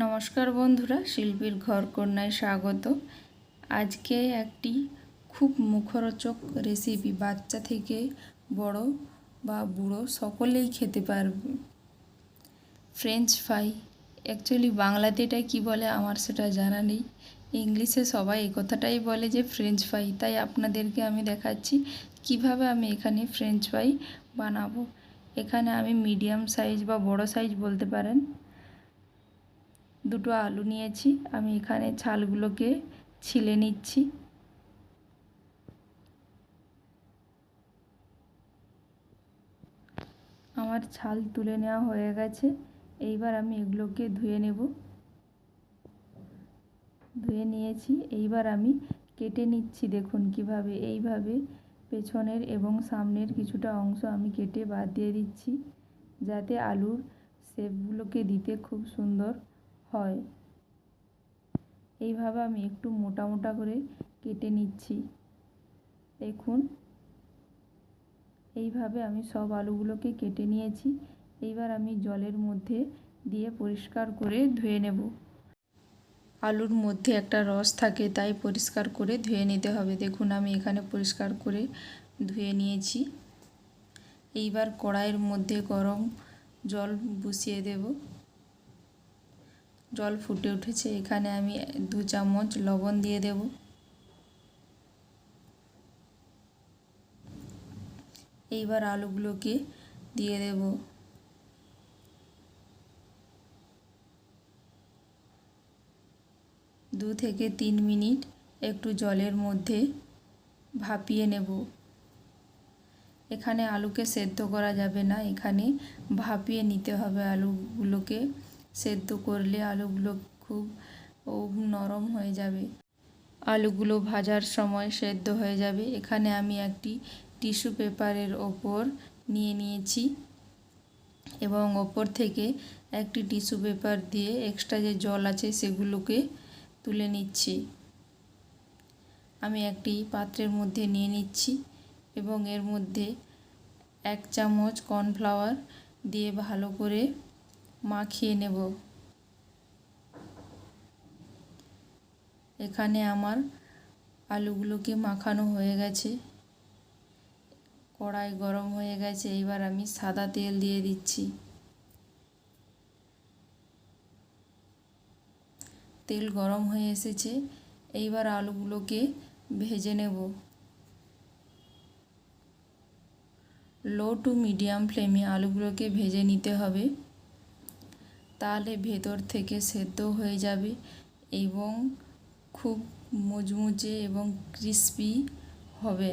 নমস্কার বন্ধুরা, শিল্পীর ঘর কন্যায় স্বাগত। আজকে একটি খুব মুখরোচক রেসিপি বাচ্চা থেকে বড় বা বুড়ো সকলেই খেতে পারবে। ফ্রেঞ্চ ফ্রাই অ্যাকচুয়ালি বাংলাতে এটা কী বলে আমার সেটা জানা নেই। ইংলিশে সবাই এই কথাটাই বলে যে ফ্রেঞ্চ ফ্রাই তাই আপনাদেরকে আমি দেখাচ্ছি কীভাবে আমি এখানে ফ্রেঞ্চ ফ্রাই বানাবো। এখানে আমি মিডিয়াম সাইজ বা বড় সাইজ বলতে পারেন। দুটো আলু নিয়েছি। আমি এখানে ছালগুলোকে ছিলে নিচ্ছি। আমার ছাল তুলে নেওয়া হয়ে গেছে। এইবার আমি এগুলোকে ধুয়ে নেব। ধুয়ে নিয়েছি। এইবার আমি কেটে নিচ্ছি। দেখুন কীভাবে এইভাবে পেছনের এবং সামনের কিছুটা অংশ আমি কেটে বাদ দিয়ে দিচ্ছি। যাতে আলুর শেপগুলোকে দিতে খুব সুন্দর হয়। এইভাবে আমি একটু মোটা মোটা করে কেটে নিচ্ছি। দেখুন। এইভাবে আমি সব আলুগুলোকে কেটে নিয়েছি। এইবার আমি জলের মধ্যে দিয়ে পরিষ্কার করে ধুয়ে নেব। আলুর মধ্যে একটা রস থাকে, তাই পরিষ্কার করে ধুয়ে নিতে হবে। দেখুন, আমি এখানে পরিষ্কার করে ধুয়ে নিয়েছি। এইবার কড়াইয়ের মধ্যে গরম জল বসিয়ে দেব। জল ফুটে উঠেছে। এখানে আমি দু চামচ লবণ দিয়ে দেব। এইবার আলুগুলোকে দিয়ে দেব। দু থেকে তিন মিনিট একটু জলের মধ্যে ভাপিয়ে নেব। এখানে আলুকে সেদ্ধ করা যাবে না। এখানে ভাপিয়ে নিতে হবে আলুগুলোকে। সেদ্ধ করলে আলুগুলো খুব নরম হয়ে যাবে। আলুগুলো ভাজার সময় সেদ্ধ হয়ে যাবে। এখানে আমি একটি টিস্যু পেপারের ওপর নিয়ে নিয়েছি এবং ওপর থেকে একটি টিস্যু পেপার দিয়ে এক্সট্রা যে জল আছে সেগুলোকে তুলে নিচ্ছি। আমি একটি পাত্রের মধ্যে নিয়ে নিচ্ছি এবং এর মধ্যে এক চামচ কর্নফ্লাওয়ার দিয়ে ভালো করে মাখিয়ে নেব। এখানে আমার আলুগুলোকে মাখানো হয়ে গেছে। কড়াই গরম হয়ে গেছে এইবার আমি সাদা তেল দিয়ে দিচ্ছি। তেল গরম হয়ে এসেছে, এইবার আলুগুলোকে ভেজে নেব। লো টু মিডিয়াম ফ্লেমে আলুগুলোকে ভেজে নিতে হবে। তাহলে ভেতর থেকে সেদ্ধ হয়ে যাবে এবং খুব মুচমুচে এবং ক্রিস্পি হবে।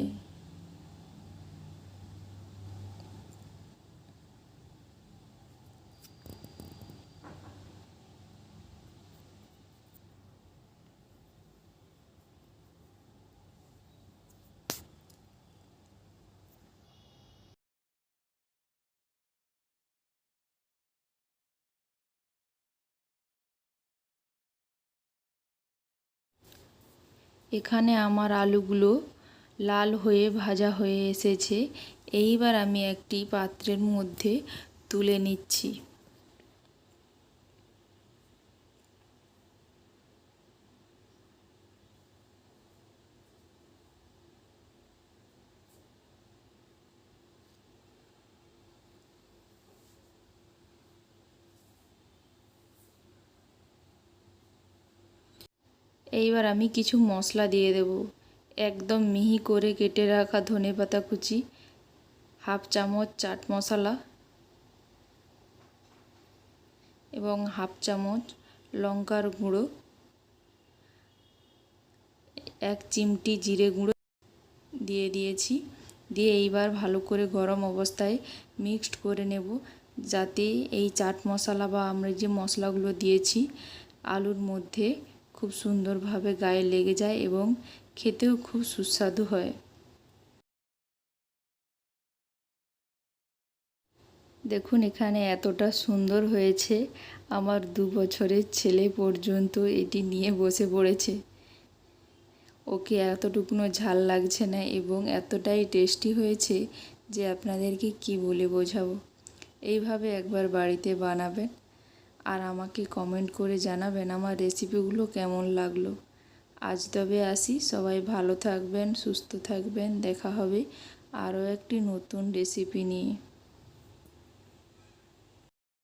এখানে আমার আলুগুলো লাল হয়ে ভাজা হয়ে এসেছে। এইবার আমি একটি পাত্রের মধ্যে তুলে নিচ্ছি। এইবার আমি কিছু মশলা দিয়ে দেব। একদম মিহি করে কেটে রাখা ধনে পাতা কুচি, হাফ চামচ চাট মশলা এবং হাফ চামচ লঙ্কার গুঁড়ো, এক চিমটি জিরে গুঁড়ো দিয়ে দিয়েছি। দিয়ে এইবার ভালো করে গরম অবস্থায় মিক্সড করে নেব, যাতে এই চাট মশলা বা আমরা যে মশলাগুলো দিয়েছি, আলুর মধ্যে খুব সুন্দরভাবে গায়ে লেগে যায় এবং খেতেও খুব সুস্বাদু হয়। দেখুন, এখানে এতটা সুন্দর হয়েছে। আমার দু বছরের ছেলে পর্যন্ত এটি নিয়ে বসে পড়েছে। ওকে এতটুকুনো ঝাল লাগছে না এবং এতটাই টেস্টি হয়েছে যে আপনাদেরকে কি বলে বোঝাবো। এইভাবে একবার বাড়িতে বানাবেন। আর আমাকে কমেন্ট করে জানাবেন আমার রেসিপিগুলো কেমন লাগল। আজ তবে আসি, সবাই ভালো থাকবেন, সুস্থ থাকবেন, দেখা হবে আরও একটি নতুন রেসিপি নিয়ে।